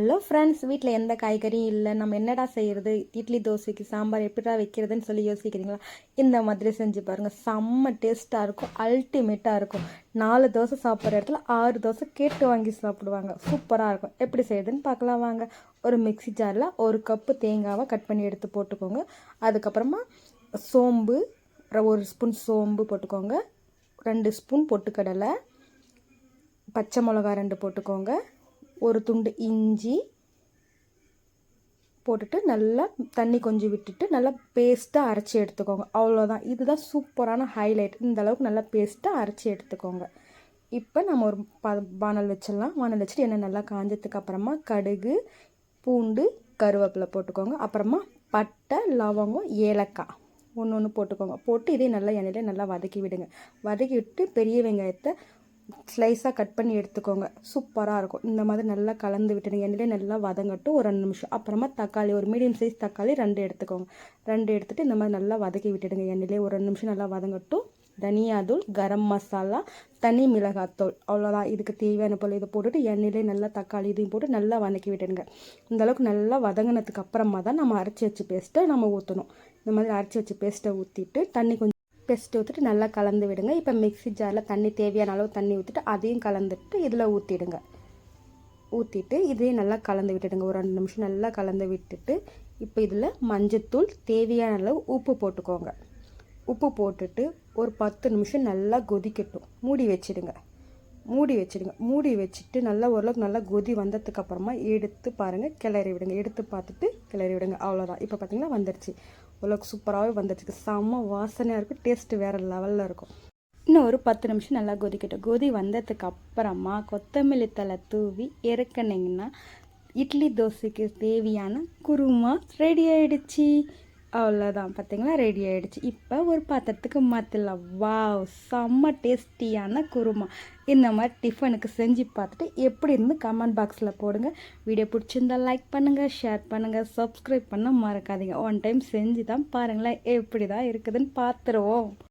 Hello friends வீட்டில் எந்த காய்கறியும் இல்லை. நம்ம என்னடா செய்கிறது இட்லி தோசைக்கு சாம்பார் எப்படிடா வைக்கிறதுன்னு சொல்லி யோசிக்கிறீங்களா? இந்த மாதிரி செஞ்சு பாருங்கள் செம்ம டேஸ்ட்டாக இருக்கும். அல்டிமேட்டாக இருக்கும். நாலு தோசை சாப்பிட்ற இடத்துல ஆறு தோசை கேட்டு வாங்கி சாப்பிடுவாங்க. சூப்பராக இருக்கும். எப்படி செய்யுதுன்னு பார்க்கலாம் வாங்க. ஒரு மிக்ஸி ஜாரில் ஒரு கப்பு தேங்காவை கட் பண்ணி எடுத்து போட்டுக்கோங்க. அதுக்கப்புறமா சோம்பு ஒரு ஸ்பூன் சோம்பு போட்டுக்கோங்க. ரெண்டு ஸ்பூன் பொட்டுக்கடலை. பச்சை மிளகா ரெண்டு போட்டுக்கோங்க. ஒரு துண்டு இஞ்சி போட்டுட்டு நல்லா தண்ணி கொஞ்சம் விட்டுட்டு நல்லா பேஸ்ட்டாக அரைச்சி எடுத்துக்கோங்க. அவ்வளோதான் இதுதான் சூப்பரான ஹைலைட் இந்த அளவுக்கு நல்லா பேஸ்ட்டாக அரைச்சி எடுத்துக்கோங்க. இப்போ நம்ம ஒரு ப வானல் வச்சிடலாம். வானல் வச்சுட்டு எண்ணெய் நல்லா காஞ்சதுக்கு அப்புறமா கடுகு பூண்டு கருவேப்பிலை போட்டுக்கோங்க. அப்புறமா பட்டை லவங்கம் ஏலக்காய் ஒன்று ஒன்று போட்டுக்கோங்க. போட்டு இதே நல்லா எண்ணெயில் நல்லா வதக்கி விடுங்க. வதக்கி விட்டு பெரிய வெங்காயத்தை ஸ்லைஸாக கட் பண்ணி எடுத்துக்கோங்க. சூப்பராக இருக்கும். இந்த மாதிரி நல்லா கலந்து விட்டுடுங்க எண்ணெயிலே நல்லா வதங்கட்டும் ஒரு ரெண்டு நிமிஷம். அப்புறமா தக்காளி ஒரு மீடியம் சைஸ் தக்காளி ரெண்டு எடுத்துக்கோங்க. ரெண்டு எடுத்துகிட்டு இந்த மாதிரி நல்லா வதக்கி விட்டுடுங்க எண்ணெயிலே. ஒரு ரெண்டு நிமிஷம் நல்லா வதங்கட்டும் தனியாதூள் கரம் மசாலா தனி மிளகாத்தூள் அவ்வளோதான் இதுக்கு தேவையான பொருள். இதை போட்டுட்டு எண்ணெயிலே நல்லா தக்காளி இதையும் போட்டு நல்லா வதக்கி விட்டுடுங்க. இந்தளவுக்கு நல்லா வதங்கினதுக்கு அப்புறமா தான் நம்ம அரைச்சி வச்சு பேஸ்ட்டை நம்ம ஊற்றணும் இந்த மாதிரி அரைச்சி வச்சு பேஸ்ட்டை ஊற்றிட்டு தண்ணி கொஞ்சம் பெஸ்ட்டு ஊற்றிட்டு நல்லா கலந்து விடுங்க. இப்போ மிக்ஸி ஜாரில் தண்ணி தேவையான அளவு தண்ணி ஊற்றிட்டு அதையும் கலந்துட்டு இதில் ஊற்றிடுங்க ஊற்றிட்டு இதையும் நல்லா கலந்து விட்டுடுங்க. ஒரு ரெண்டு நிமிஷம் நல்லா கலந்து விட்டுட்டு இப்போ இதில் மஞ்சத்தூள் தேவையான அளவு உப்பு போட்டுக்கோங்க. உப்பு போட்டுட்டு ஒரு பத்து நிமிஷம் நல்லா கொதிக்கட்டும். மூடி வச்சிடுங்க. மூடி வச்சிடுங்க. மூடி வச்சுட்டு நல்லா ஓரளவுக்கு நல்லா கொதி வந்ததுக்கு அப்புறமா எடுத்து பாருங்கள் கிளறி விடுங்க. எடுத்து பார்த்துட்டு கிளறி விடுங்க. அவ்வளோதான் இப்போ பார்த்தீங்கன்னா வந்துடுச்சு ஓரளவுக்கு சூப்பராகவே வந்துடுச்சு செம்ம வாசனையாக இருக்கும். டேஸ்ட்டு வேறு லெவலில் இருக்கும். இன்னும் ஒரு பத்து நிமிஷம் நல்லா கொதிக்கட்டும். கொதி வந்ததுக்கு அப்புறமா கொத்தமல்லி தலை தூவி இறக்குனிங்கன்னா இட்லி தோசைக்கு தேவையான குருமா ரெடி ஆயிடுச்சு. அவ்வளோதான் பார்த்தீங்களா ரெடி ஆகிடுச்சு இப்போ ஒரு பாத்திரத்துக்கு மாற்றிடலாம் வாவ் செம்ம டேஸ்டியான குருமா. இந்த மாதிரி டிஃபனுக்கு செஞ்சு பார்த்துட்டு எப்படி இருந்து கமெண்ட் பாக்ஸில் போடுங்க. வீடியோ பிடிச்சிருந்தா லைக் பண்ணுங்கள் ஷேர் பண்ணுங்கள் சப்ஸ்கிரைப் பண்ண மறக்காதீங்க. ஒன் டைம் செஞ்சு தான் பாருங்களேன் எப்படி தான் இருக்குதுன்னு பார்த்துருவோம்.